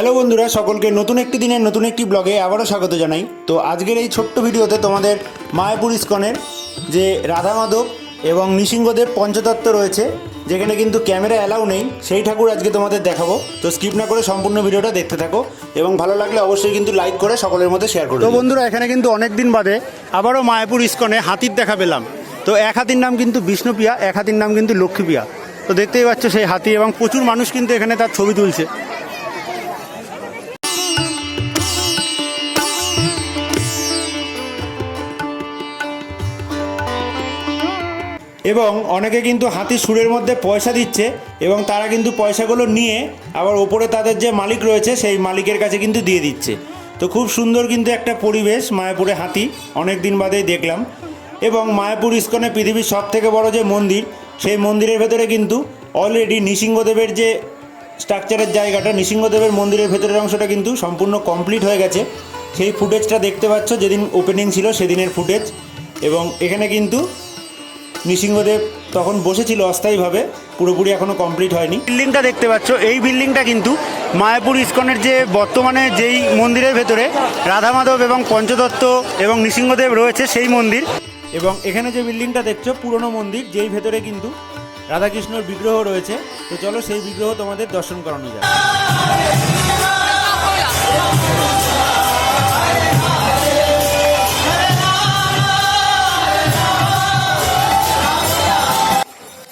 Hello বন্ধুরা সকলকে নতুন একটি দিনের নতুন একটি ব্লগে আবারও স্বাগত জানাই। তো আজকের এই ছোট্ট ভিডিওতে তোমাদের মায়াপুর ইস্কনের যে রাধা মাধব এবং নৃসিংহদেব পঞ্চতত্ত্ব রয়েছে যেখানে কিন্তু ক্যামেরা অ্যালাউ নেই সেই ঠাকুর আজকে তোমাদের দেখাবো। তো স্কিপ না করে সম্পূর্ণ ভিডিওটা দেখতে থাকো এবং ভালো লাগলে অবশ্যই কিন্তু লাইক করে সকলের মধ্যে শেয়ার করো তো বন্ধুরা এখানে কিন্তু অনেক দিন বাদে আবারও মায়াপুর ইস্কনে হাতির দেখা পেলাম। তো এক হাতির নাম কিন্তু বিষ্ণুপ্রিয়া এক হাতির নাম কিন্তু লক্ষ্মীপ্রিয়া তো দেখতেই পাচ্ছ সেই হাতি এবং প্রচুর মানুষ কিন্তু এখানে তার ছবি তুলছে। এবং অনেকে কিন্তু হাতির সুরের মধ্যে পয়সা দিচ্ছে এবং তারা কিন্তু পয়সাগুলো নিয়ে আবার ওপরে তাদের যে মালিক রয়েছে সেই মালিকের কাছে কিন্তু দিয়ে দিচ্ছে। তো খুব সুন্দর কিন্তু একটা পরিবেশ মায়াপুরে হাতি অনেক দিন বাদেই দেখলাম এবং মায়াপুর ইস্কনে পৃথিবীর সব থেকে বড় যে মন্দির, সেই মন্দিরের ভেতরে কিন্তু অলরেডি নৃসিংহদেবের যে স্ট্রাকচারের জায়গাটা, নৃসিংহদেবের মন্দিরের ভেতরের অংশটা কিন্তু সম্পূর্ণ কমপ্লিট হয়ে গেছে। সেই ফুটেজটা দেখতে পাচ্ছ, যেদিন ওপেনিং ছিল সেদিনের ফুটেজ এবং এখানে কিন্তু নৃসিংহদেব তখন বসেছিল অস্থায়ীভাবে পুরোপুরি এখনও কমপ্লিট হয়নি। বিল্ডিংটা দেখতে পাচ্ছ এই বিল্ডিংটা কিন্তু মায়াপুর ইস্কনের যে বর্তমানে যেই মন্দিরের ভেতরে রাধা মাধব এবং পঞ্চদত্ত এবং নৃসিংহদেব রয়েছে সেই মন্দির। এবং এখানে যে বিল্ডিংটা দেখছ পুরনো মন্দির যেই ভেতরে কিন্তু রাধাকৃষ্ণর বিগ্রহ রয়েছে তো চলো সেই বিগ্রহ তোমাদের দর্শন করানো যায়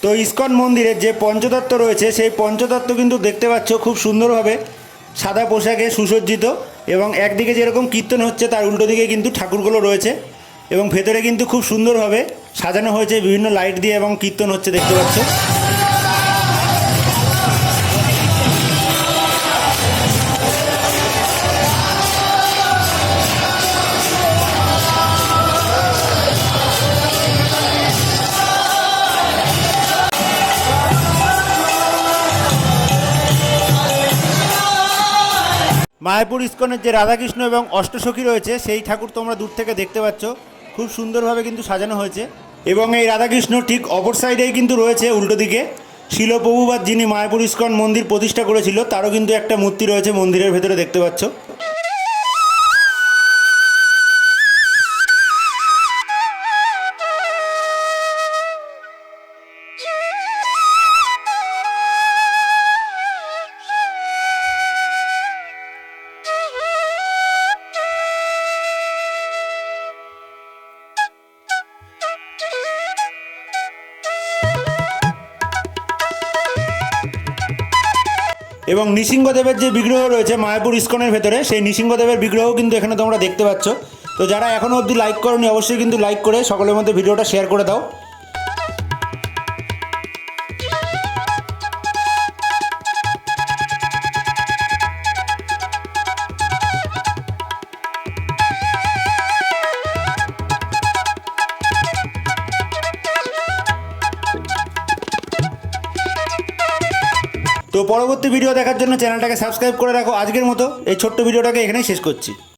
তো ইস্কন মন্দিরের যে পঞ্চতত্ত্ব রয়েছে, সেই পঞ্চতত্ত্ব কিন্তু দেখতে পাচ্ছ খুব সুন্দরভাবে সাদা পোশাকে সুসজ্জিত এবং একদিকে যেরকম কীর্তন হচ্ছে, তার উল্টো দিকে কিন্তু ঠাকুরগুলো রয়েছে এবং ভেতরে কিন্তু খুব সুন্দরভাবে সাজানো হয়েছে বিভিন্ন লাইট দিয়ে এবং কীর্তন হচ্ছে দেখতে পাচ্ছ। মায়াপুর ইস্কনের যে রাধাকৃষ্ণ এবং অষ্টসখী রয়েছে, সেই ঠাকুর তোমরা দূর থেকে দেখতে পাচ্ছ। খুব সুন্দরভাবে কিন্তু সাজানো হয়েছে। এবং এই রাধাকৃষ্ণ ঠিক অপর সাইডেই কিন্তু রয়েছে উল্টো দিকে। শিলপ্রভুবাদ যিনি মায়াপুর ইস্কন মন্দির প্রতিষ্ঠা করেছিল, তারও কিন্তু একটা মূর্তি রয়েছে মন্দিরের ভেতরে দেখতে পাচ্ছ। এবং নৃসিংহদেবের যে বিগ্রহ রয়েছে মায়াপুর ইস্কনের ভেতরে, সেই নৃসিংহদেবের বিগ্রহ কিন্তু এখানে তোমরা দেখতে পাচ্ছ। তো যারা এখনও অবধি লাইক করনি, অবশ্যই কিন্তু লাইক করে সকলের মধ্যে ভিডিওটা শেয়ার করে দাও। তো পরবর্তী ভিডিও দেখার জন্য চ্যানেলটাকে সাবস্ক্রাইব করে রাখো। আজকের মতো এই ছোট্ট ভিডিওটাকে এখানেই শেষ করছি।